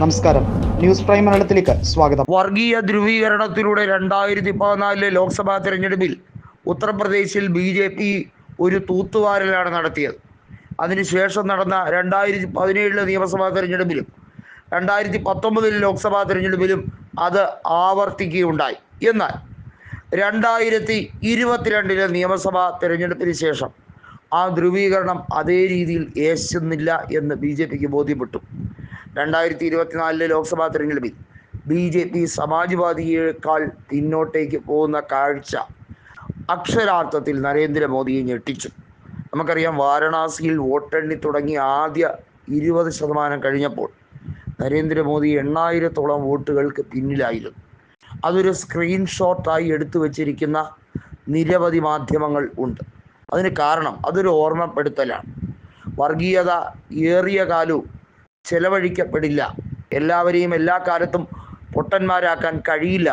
നമസ്കാരം. News prime മലയാളത്തിലേക്ക് സ്വാഗതം. വർഗീയ ധ്രുവീകരണത്തിലൂടെ രണ്ടായിരത്തി പതിനാലിലെ ലോക്സഭാ തെരഞ്ഞെടുപ്പിൽ ഉത്തർപ്രദേശിൽ ബി ജെ പി ഒരു തൂത്തുവാരലാണ് നടത്തിയത്. അതിനുശേഷം നടന്ന രണ്ടായിരത്തി പതിനേഴിലെ നിയമസഭാ തെരഞ്ഞെടുപ്പിലും രണ്ടായിരത്തി പത്തൊമ്പതിലെ ലോക്സഭാ തെരഞ്ഞെടുപ്പിലും അത് ആവർത്തിക്കുകയുണ്ടായി. എന്നാൽ രണ്ടായിരത്തി ഇരുപത്തിരണ്ടിലെ നിയമസഭാ തെരഞ്ഞെടുപ്പിന് ശേഷം ആ ധ്രുവീകരണം അതേ രീതിയിൽ ഏശുന്നില്ല എന്ന് ബി ജെ പിക്ക് ബോധ്യപ്പെട്ടു. രണ്ടായിരത്തി ഇരുപത്തിനാലിലെ ലോക്സഭാ തെരഞ്ഞെടുപ്പിൽ ബി ജെ പി സമാജ്വാദിയേക്കാൾ പിന്നോട്ടേക്ക് പോകുന്ന കാഴ്ച അക്ഷരാർത്ഥത്തിൽ നരേന്ദ്രമോദിയെ ഞെട്ടിച്ചു. നമുക്കറിയാം വാരണാസിയിൽ വോട്ടെണ്ണി തുടങ്ങി ആദ്യ ഇരുപത് ശതമാനം കഴിഞ്ഞപ്പോൾ നരേന്ദ്രമോദി എണ്ണായിരത്തോളം വോട്ടുകൾക്ക് പിന്നിലായിരുന്നു. അതൊരു സ്ക്രീൻഷോട്ടായി എടുത്തു വച്ചിരിക്കുന്ന നിരവധി മാധ്യമങ്ങൾ ഉണ്ട്. അതിന് കാരണം അതൊരു ഓർമ്മപ്പെടുത്തലാണ്. വർഗീയത ഏറിയ കാലവും ചെലവഴിക്കപ്പെടില്ല. എല്ലാവരെയും എല്ലാ കാലത്തും പൊട്ടന്മാരാക്കാൻ കഴിയില്ല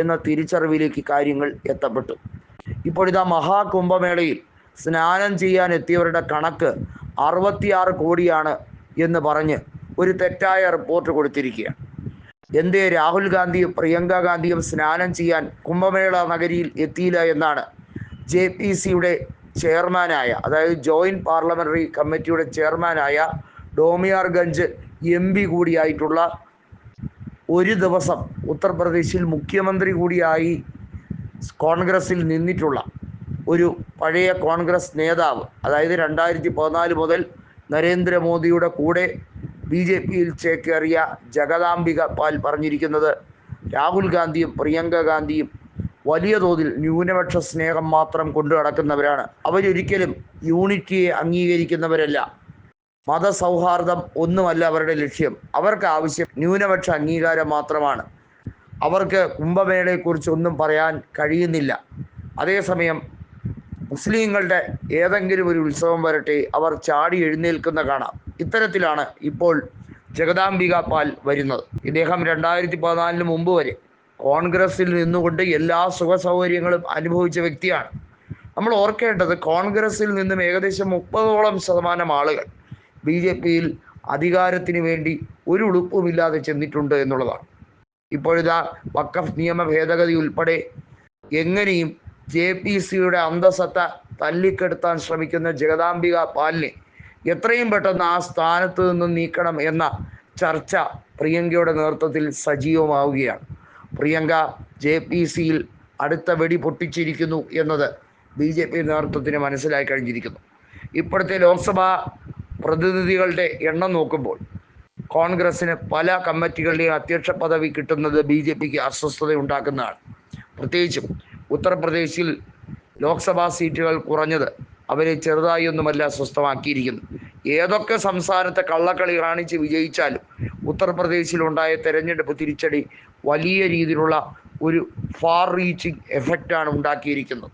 എന്ന തിരിച്ചറിവിലേക്ക് കാര്യങ്ങൾ എത്തപ്പെട്ടു. ഇപ്പോഴിതാ മഹാകുംഭമേളയിൽ സ്നാനം ചെയ്യാൻ എത്തിയവരുടെ കണക്ക് അറുപത്തിയാറ് കോടിയാണ് എന്ന് പറഞ്ഞ് ഒരു തെറ്റായ റിപ്പോർട്ട് കൊടുത്തിരിക്കുകയാണ്. എന്തേ രാഹുൽ ഗാന്ധിയും പ്രിയങ്ക ഗാന്ധിയും സ്നാനം ചെയ്യാൻ കുംഭമേള നഗരിയിൽ എത്തിയില്ല എന്നാണ് ജെ പി സിയുടെ ചെയർമാനായ അതായത് ജോയിന്റ് പാർലമെന്ററി കമ്മിറ്റിയുടെ ചെയർമാനായ ഡോമിയാർഗഞ്ച് എം പി കൂടിയായിട്ടുള്ള ഒരു ദിവസം ഉത്തർപ്രദേശിൽ മുഖ്യമന്ത്രി കൂടിയായി കോൺഗ്രസിൽ നിന്നിട്ടുള്ള ഒരു പഴയ കോൺഗ്രസ് നേതാവ് അതായത് രണ്ടായിരത്തി പതിനാല് മുതൽ നരേന്ദ്രമോദിയുടെ കൂടെ ബി ജെ പിയിൽ ചേക്കേറിയ ജഗദാംബിക പാൽ പറഞ്ഞിരിക്കുന്നത് രാഹുൽ ഗാന്ധിയും പ്രിയങ്ക ഗാന്ധിയും വലിയ തോതിൽ ന്യൂനപക്ഷ സ്നേഹം മാത്രം കൊണ്ടു നടക്കുന്നവരാണ്. അവരൊരിക്കലും യൂണിറ്റിയെ അംഗീകരിക്കുന്നവരല്ല. മതസൗഹാർദ്ദം ഒന്നുമല്ല അവരുടെ ലക്ഷ്യം. അവർക്ക് ആവശ്യം ന്യൂനപക്ഷ അംഗീകാരം മാത്രമാണ്. അവർക്ക് കുംഭമേളയെക്കുറിച്ച് ഒന്നും പറയാൻ കഴിയുന്നില്ല. അതേസമയം മുസ്ലിങ്ങളുടെ ഏതെങ്കിലും ഒരു ഉത്സവം വരട്ടെ അവർ ചാടി എഴുന്നേൽക്കുന്ന കാണാം. ഇത്തരത്തിലാണ് ഇപ്പോൾ ജഗദാംബിക പാൽ വരുന്നത്. ഇദ്ദേഹം രണ്ടായിരത്തി പതിനാലിന് മുമ്പ് വരെ കോൺഗ്രസിൽ നിന്നുകൊണ്ട് എല്ലാ സുഖ സൗകര്യങ്ങളും അനുഭവിച്ച വ്യക്തിയാണ്. നമ്മൾ ഓർക്കേണ്ടത് കോൺഗ്രസിൽ നിന്നും ഏകദേശം മുപ്പതോളം ശതമാനം ആളുകൾ ബി ജെ പിയിൽ അധികാരത്തിന് വേണ്ടി ഒരു ഉളുപ്പുമില്ലാതെ ചെന്നിട്ടുണ്ട് എന്നുള്ളതാണ്. ഇപ്പോഴിതാ വക്കഫ് നിയമ ഭേദഗതി ഉൾപ്പെടെ എങ്ങനെയും ജെ പി സിയുടെ അന്തസത്ത തല്ലിക്കെടുത്താൻ ശ്രമിക്കുന്ന ജഗദാംബിക പാലിനെ എത്രയും പെട്ടെന്ന് ആ സ്ഥാനത്ത് നിന്നും നീക്കണം എന്ന ചർച്ച പ്രിയങ്കയുടെ നേതൃത്വത്തിൽ സജീവമാവുകയാണ്. പ്രിയങ്ക ജെ പി സിയിൽ അടുത്ത വെടി പൊട്ടിച്ചിരിക്കുന്നു എന്നത് ബി ജെ പി നേതൃത്വത്തിന് മനസ്സിലായി കഴിഞ്ഞിരിക്കുന്നു. ഇപ്പോഴത്തെ ലോക്സഭാ പ്രതിനിധികളുടെ എണ്ണം നോക്കുമ്പോൾ കോൺഗ്രസിന് പല കമ്മിറ്റികളുടെയും അധ്യക്ഷ പദവി കിട്ടുന്നത് ബി ജെ പിക്ക് അസ്വസ്ഥത ഉണ്ടാക്കുന്നതാണ് പ്രത്യേകിച്ചും ഉത്തർപ്രദേശിൽ ലോക്സഭാ സീറ്റുകൾ കുറഞ്ഞത് അവരെ ചെറുതായി ഒന്നുമല്ല സ്വസ്ഥമാക്കിയിരിക്കുന്നു ഏതൊക്കെ സംസ്ഥാനത്തെ കള്ളക്കളി കാണിച്ച് വിജയിച്ചാലും ഉത്തർപ്രദേശിലുണ്ടായ തെരഞ്ഞെടുപ്പ് തിരിച്ചടി വലിയ രീതിയിലുള്ള ഒരു ഫാർ റീച്ചിങ് എഫക്റ്റാണ് ഉണ്ടാക്കിയിരിക്കുന്നത്.